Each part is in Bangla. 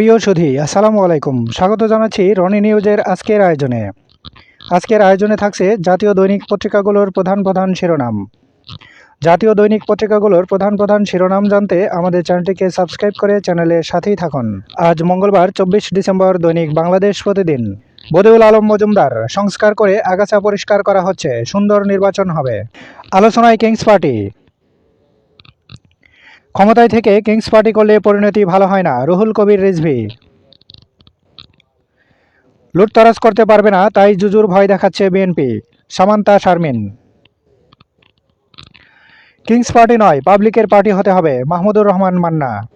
প্রিয় সুধী, আসসালামু আলাইকুম। স্বাগত জানাচ্ছি রনি নিউজের আজকের আয়োজনে। আজকের আয়োজনে থাকছে জাতীয় দৈনিক পত্রিকাগুলোর প্রধান প্রধান শিরোনাম। জাতীয় দৈনিক পত্রিকাগুলোর প্রধান প্রধান শিরোনাম জানতে আমাদের চ্যানেলটিকে সাবস্ক্রাইব করে চ্যানেলের সাথেই থাকুন। আজ মঙ্গলবার, চব্বিশ ডিসেম্বর, দৈনিক বাংলাদেশ প্রতিদিন। বদিউল আলম মজুমদার, সংস্কার করে আগাছা পরিষ্কার করা হচ্ছে, সুন্দর নির্বাচন হবে। আলোচনায় কিংস পার্টি। ক্ষমতায় থেকে কিংস পার্টি করলে পরিণতি ভালো হয় না। রুহুল কবির রিজভি। লুটতরাজ করতে পারবে না, তাই জুজুর ভয় দেখাচ্ছে BNP. Samanta Sharmin. Kings party নয়, পাবলিকের পার্টি হতে হবে, মাহমুদুর রহমান মান্না।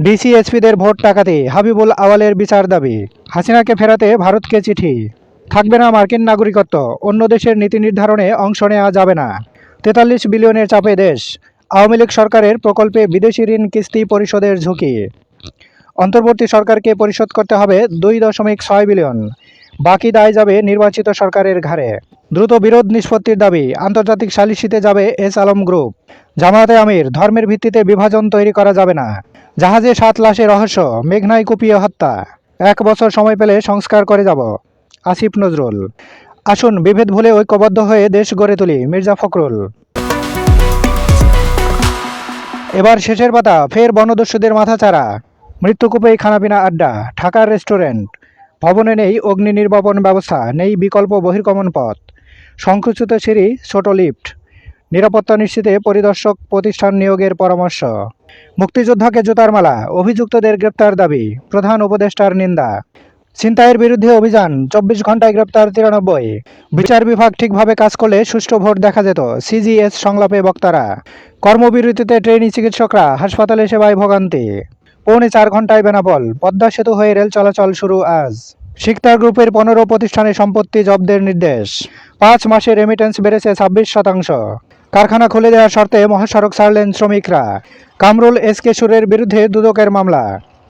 ডিসিএসপিদের ভোট টাকাতে হাবিবুল আওয়ালের বিচার দাবি। হাসিনাকে ফেরাতে ভারতকে চিঠি। থাকবে না মার্কিন নাগরিকত্ব, অন্য দেশের নীতি নির্ধারণে অংশ নেওয়া যাবে না। তেতাল্লিশ বিলিয়নের চাপে দেশ। আওয়ামী লীগ সরকারের প্রকল্পে বিদেশি ঋণ কিস্তি পরিশোধের ঝুঁকি। অন্তর্বর্তী সরকারকে পরিশোধ করতে হবে দুই দশমিক ছয় বিলিয়ন। বাকি দায় যাবে নির্বাচিত সরকারের ঘাড়ে। দ্রুত বিরোধ নিষ্পত্তির দাবি, আন্তর্জাতিক সালিসিতে যাবে এস আলম গ্রুপ। জামায়াতে আমির, ধর্মের ভিত্তিতে বিভাজন তৈরি করা যাবে না। জাহাজে সাত লাশের রহস্য, মেঘনায় কুপিয়ে হত্যা। এক বছর সময় পেলে সংস্কার করে যাব। আসিফ নজরুল। আসুন বিভেদ ভুলে ঐক্যবদ্ধ হয়ে দেশ গড়ে তুলি, মির্জা ফখরুল। এবার শেষের পাতা, ফের বনদস্যুদের মাথা মাথাচাড়া মৃত্যুকূপেই খানাপিনা আড্ডা, ঢাকার রেস্টুরেন্ট। ভবনে নেই অগ্নি নির্বাপন ব্যবস্থা, নেই বিকল্প বহির্গমন পথ। সংকুচিত সিঁড়ি, ছোট লিফট। নিরাপত্তা নিশ্চিতে পরিদর্শক প্রতিষ্ঠান নিয়োগের পরামর্শ। মুক্তিযোদ্ধাকে জুতার মালা, অভিযুক্তদের গ্রেপ্তার দাবি, প্রধান উপদেষ্টার নিন্দা। ছিনতাইয়ের বিরুদ্ধে অভিযান, চব্বিশ ঘন্টায় গ্রেপ্তার তিরানব্বই। বিচার বিভাগ ঠিকভাবে কাজ করলে সুষ্ঠু ভোট দেখা যেত, সিজিএস সংলাপে বক্তারা। কর্মবিরতিতে ট্রেনি চিকিৎসকরা হাসপাতালে সেবায় ভোগান্তি। পৌনে চার ঘন্টায় বেনাপল, পদ্মা সেতু হয়ে রেল চলাচল শুরু আজ। শিকতার গ্রুপের পনেরো প্রতিষ্ঠানে সম্পত্তি জব্দের নির্দেশ। পাঁচ মাসে রেমিটেন্স বেড়েছে ছাব্বিশ শতাংশ। কারখানা খুলে দেওয়ার শর্তে মহাসড়ক ছাড়লেন শ্রমিকরা। কামরুল এস কে সুরের বিরুদ্ধে দুদকের মামলা।